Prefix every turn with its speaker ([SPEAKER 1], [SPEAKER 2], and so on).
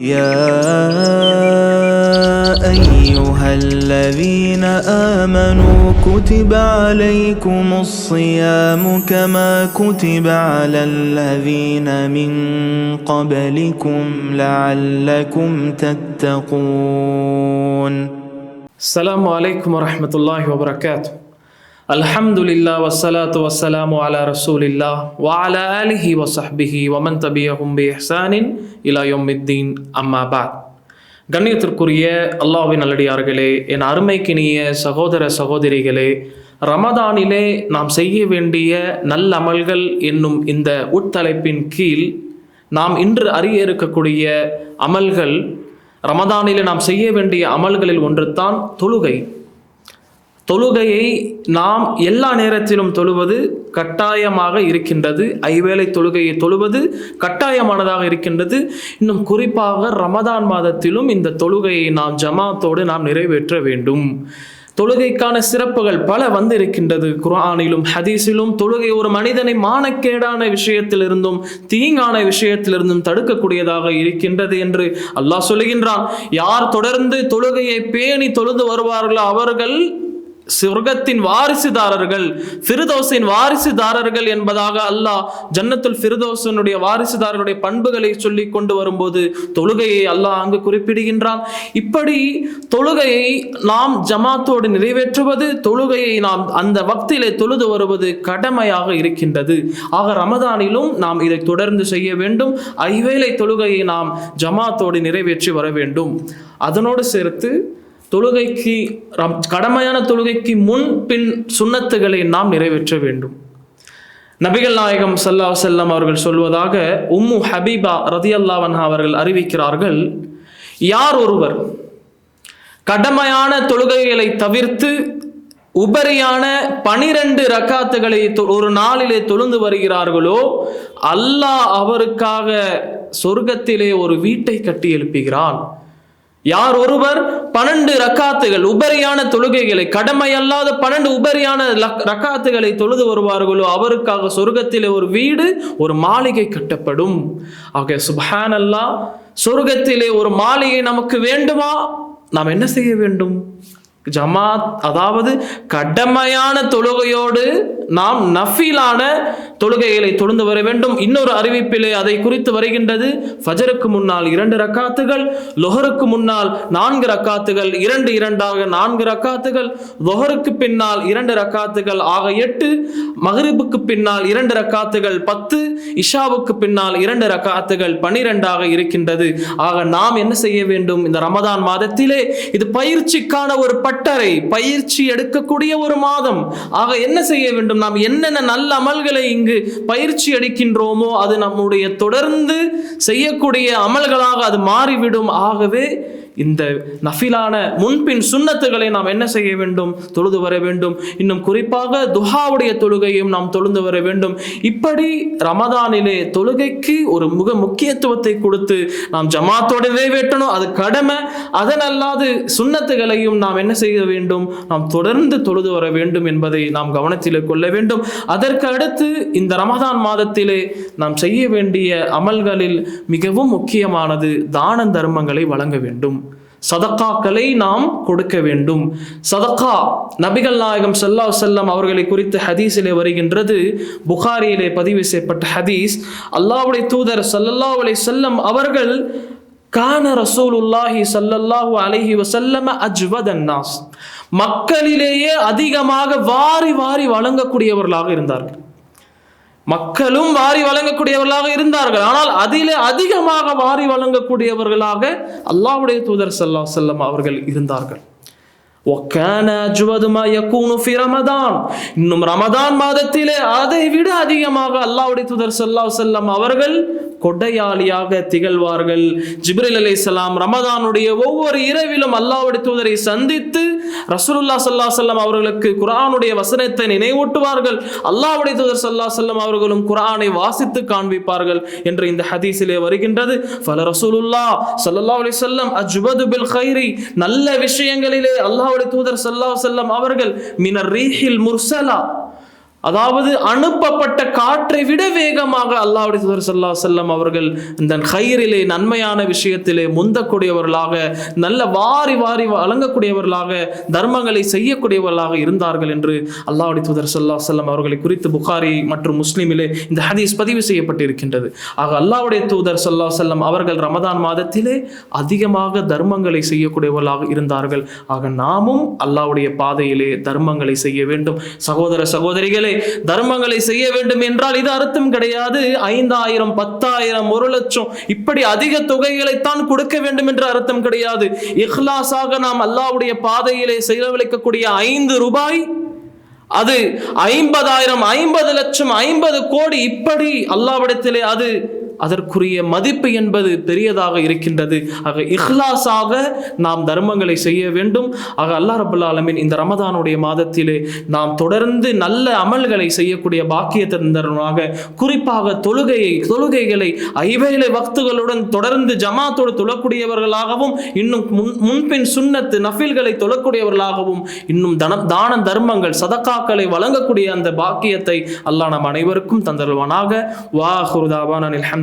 [SPEAKER 1] يا أيها الذين آمنوا كتب عليكم الصيام كما كتب على الذين من قبلكم لعلكم تتقون.
[SPEAKER 2] السلام عليكم ورحمة الله وبركاته. அல்ஹம்துலில்லா வசலாத்து வசலாமு அலா ரசூலில்லா வால அலிஹி வசஹ்பிஹி வமன் தபியஹும் பி ஹசானின் அம்மா அம்மாபாத் கண்ணியத்திற்குரிய அல்லாஹ்வின் நல்லடியார்களே என் அருமைக்கினிய சகோதர சகோதரிகளே ரமதானிலே நாம் செய்ய வேண்டிய நல்லமல்கள் என்னும் இந்த உட்தலைப்பின் கீழ் நாம் இன்று அறிய இருக்கக்கூடிய அமல்கள் ரமதானிலே நாம் செய்ய வேண்டிய அமல்களில் ஒன்று தான் தொழுகை. தொழுகையை நாம் எல்லா நேரத்திலும் தொழுவது கட்டாயமாக இருக்கின்றது. ஐவேளை தொழுகையை தொழுவது கட்டாயமானதாக இருக்கின்றது. இன்னும் குறிப்பாக ரமதான் மாதத்திலும் இந்த தொழுகையை நாம் ஜமாத்தோடு நாம் நிறைவேற்ற வேண்டும். தொழுகைக்கான சிறப்புகள் பல வந்திருக்கின்றது. குர்ஆனிலும் ஹதீஸிலும் தொழுகை ஒரு மனிதனை மானக்கேடான விஷயத்திலிருந்தும் தீங்கான விஷயத்திலிருந்தும் தடுக்கக்கூடியதாக இருக்கின்றது என்று அல்லாஹ் சொல்லுகின்றான். யார் தொடர்ந்து தொழுகையை பேணி தொழுது வருவார்களோ அவர்கள் சொர்க்கத்தின் வாரிசுதாரர்கள் ஃபிர்தோஸின் வாரிசுதாரர்கள் என்பதாக அல்லாஹ் ஜன்னத்துல் ஃபிருதோசனுடைய வாரிசுதாரருடைய பண்புகளை சொல்லி கொண்டு வரும்போது தொழுகையை அல்லாஹ் அங்கு குறிப்பிடுகின்றான். இப்படி தொழுகையை நாம் ஜமாத்தோடு நிறைவேற்றுவது தொழுகையை நாம் அந்த வக்திலே தொழுது வருவது கடமையாக இருக்கின்றது. ஆக ரமதானிலும் நாம் இதை தொடர்ந்து செய்ய வேண்டும். ஐவேளை தொழுகையை நாம் ஜமாத்தோடு நிறைவேற்றி வர வேண்டும். அதனோடு சேர்த்து தொழுகைக்கு ரம்- கடமையான தொழுகைக்கு முன் பின் சுன்னத்துகளை நாம் நிறைவேற்ற வேண்டும். நபிகள் நாயகம் சல்லா செல்லம் அவர்கள் சொல்வதாக உம்மு ஹபீபா ரதியல்லாவன்ஹா அவர்கள் அறிவிக்கிறார்கள் யார் ஒருவர் கடமையான தொழுகைகளை தவிர்த்து உபரியான பனிரெண்டு ரக்காத்துகளை தொ- ஒரு நாளிலே தொழுந்து வருகிறார்களோ அல்லாஹ் அவருக்காக சொர்க்கத்திலே ஒரு வீட்டை கட்டி எழுப்புகிறான். யார் ஒருவர் பன்னெண்டு ரக்காத்துகள் உபரியான தொழுகைகளை கடமை அல்லாத பன்னெண்டு உபரியான லக்- ரக்காத்துகளை தொழுது வருவார்களோ அவருக்காக சொர்க்கத்திலே ஒரு வீடு ஒரு மாளிகை கட்டப்படும். ஆக சுபஹான் அல்லாஹ் சொர்க்கத்திலே ஒரு மாளிகை நமக்கு வேண்டுமா? நாம் என்ன செய்ய வேண்டும்? ஜமாத் அதாவது கடமையான தொழுகையோடு நாம் நஃபீலான தொழுகைகளை தொழுந்து வர வேண்டும். இன்னொரு அறிவிப்பிலே அதை குறித்து வருகின்றது. ஃபஜருக்கு முன்னால் இரண்டு ரக்காத்துகள் லொஹருக்கு முன்னால் நான்கு ரக்காத்துகள் இரண்டு இரண்டாக நான்கு ரக்காத்துகள் லொஹருக்கு பின்னால் இரண்டு ரக்காத்துகள் ஆக எட்டு மகரிபுக்கு பின்னால் இரண்டு ரக்காத்துகள் பத்து இஷாவுக்கு பின்னால் இரண்டு ரக்காத்துகள் பனிரெண்டாக இருக்கின்றது. ஆக நாம் என்ன செய்ய வேண்டும்? இந்த ரமதான் மாதத்திலே இது பயிற்சிக்கான ஒரு பட்டறை பயிற்சி எடுக்கக்கூடிய ஒரு மாதம். ஆக என்ன செய்ய வேண்டும்? நாம் என்னென்ன நல்ல அமல்களை இங்கு பயிற்சி அளிக்கின்றோமோ அது நம்முடைய தொடர்ந்து செய்யக்கூடிய அமல்களாக அது மாறிவிடும். ஆகவே இந்த நஃபிலான முன்பின் சுண்ணத்துகளை நாம் என்ன செய்ய வேண்டும்? தொழுது வர வேண்டும். இன்னும் குறிப்பாக துஹாவுடைய தொழுகையும் நாம் தொழுந்து வர வேண்டும். இப்படி ரமதானிலே தொழுகைக்கு ஒரு முக முக்கியத்துவத்தை கொடுத்து நாம் ஜமாத்தோடு நிறைவேற்றணும். அது கடமை. அதனல்லாது சுன்னத்துகளையும் நாம் என்ன செய்ய வேண்டும்? நாம் தொடர்ந்து தொழுது வர வேண்டும் என்பதை நாம் கவனத்தில் கொள்ள வேண்டும். அதற்கு அடுத்து இந்த ரமதான் மாதத்திலே நாம் செய்ய வேண்டிய அமல்களில் மிகவும் முக்கியமானது தான தர்மங்களை வழங்க வேண்டும். சதக்காக்களை நாம் கொடுக்க வேண்டும். சதக்கா நபிகள் நாயகம் சல்லா செல்லம் அவர்களை குறித்து ஹதீஸிலே வருகின்றது. புகாரியிலே பதிவு செய்யப்பட்ட ஹதீஸ். அல்லாவுடைய தூதர் சல்லல்லா அலை செல்லம் அவர்கள் கான ரசூலுல்லாஹி ஸல்லல்லாஹு அலைஹி வஸல்லம அஜ்வதன் நாஸ் மக்களிலேயே அதிகமாக வாரி வாரி வழங்கக்கூடியவர்களாக இருந்தார்கள். மக்களும் வாரி வழங்கக்கூடியவர்களாக இருந்தார்கள். ஆனால் அதிலே அதிகமாக வாரி வழங்கக்கூடியவர்களாக அல்லாவுடைய தூதர் செல்லா செல்லம் அவர்கள் இருந்தார்கள். இன்னும் ரமதான் மாதத்திலே அதை விட அதிகமாக அல்லாவுடைய தூதர் செல்லா செல்லம் அவர்கள் கொடையாளியாக திகழ்வார்கள். ஜிப்ரில் அலி ரமதானுடைய ஒவ்வொரு இரவிலும் அல்லாவுடைய தூதரை சந்தித்து ரசூலுல்லா சல்லா செல்லம் அவர்களுக்கு குரானுடைய வசனத்தை நினைவூட்டுவார்கள். அல்லாவுடைய தூதர் சல்லா செல்லம் அவர்களும் குரானை வாசித்து காண்பிப்பார்கள் என்று இந்த ஹதீஸிலே வருகின்றது. பல ரசூலுல்லாஹ் சல்லா அலி வஸல்லம் அஜ்பது பில் கைரி நல்ல விஷயங்களிலே அல்லாவுடைய தூதர் சல்லா செல்லம் அவர்கள் மினர் ரீஹில் முர்சலா அதாவது அனுப்பப்பட்ட காற்றை விட வேகமாக அல்லாஹுடைய தூதர் ஸல்லல்லாஹு அலைஹி அவர்கள் இந்த கயிறிலே நன்மையான விஷயத்திலே முந்தக்கூடியவர்களாக நல்ல வாரி வாரி வழங்கக்கூடியவர்களாக தர்மங்களை செய்யக்கூடியவர்களாக இருந்தார்கள் என்று அல்லாஹ்வுடைய தூதர் சல்லா செல்லம் அவர்களை குறித்து புகாரி மற்றும் முஸ்லீமிலே இந்த ஹதீஸ் பதிவு செய்யப்பட்டிருக்கின்றது. ஆக அல்லாவுடைய தூதர் சல்லா செல்லம் அவர்கள் ரமதான் மாதத்திலே அதிகமாக தர்மங்களை செய்யக்கூடியவர்களாக இருந்தார்கள். ஆக நாமும் அல்லாஹ்வுடைய பாதையிலே தர்மங்களை செய்ய வேண்டும். சகோதர சகோதரிகளே தர்மங்களை செய்ய வேண்டும் என்றால் இது அர்த்தம் கிடையாது. ஐந்தாயிரம் பத்தாயிரம் ஒரு லட்சம் இப்படி அதிக தொகைகளைத்தான் கொடுக்க வேண்டும் என்ற அர்த்தம் கிடையாது. இஹ்லாஸாக நாம் அல்லாவுடைய பாதையிலே செலவழிக்கக்கூடிய ஐந்து ரூபாய் அது ஐம்பதாயிரம் ஐம்பது லட்சம் ஐம்பது கோடி இப்படி அல்லாவிடத்திலே அது அதற்குரிய மதிப்பு என்பது பெரியதாக இருக்கின்றது. ஆக இஹ்லாஸாக நாம் தர்மங்களை செய்ய வேண்டும். ஆக அல்லாஹ் ரபுல்லா ஆலமின் இந்த ரமதானுடைய மாதத்திலே நாம் தொடர்ந்து நல்ல அமல்களை செய்யக்கூடிய பாக்கியத்தினராக குறிப்பாக தொழுகையை தொழுகைகளை ஐவேளை வக்துகளுடன் தொடர்ந்து ஜமாத்தோடு தொழக்கூடியவர்களாகவும் இன்னும் முன் முன்பின் சுன்னத்து நஃபில்களை தொழக்கூடியவர்களாகவும் இன்னும் தனம் தான தர்மங்கள் சதக்காக்களை வழங்கக்கூடிய அந்த பாக்கியத்தை அல்லாஹ் நம் அனைவருக்கும் தந்தருவானாக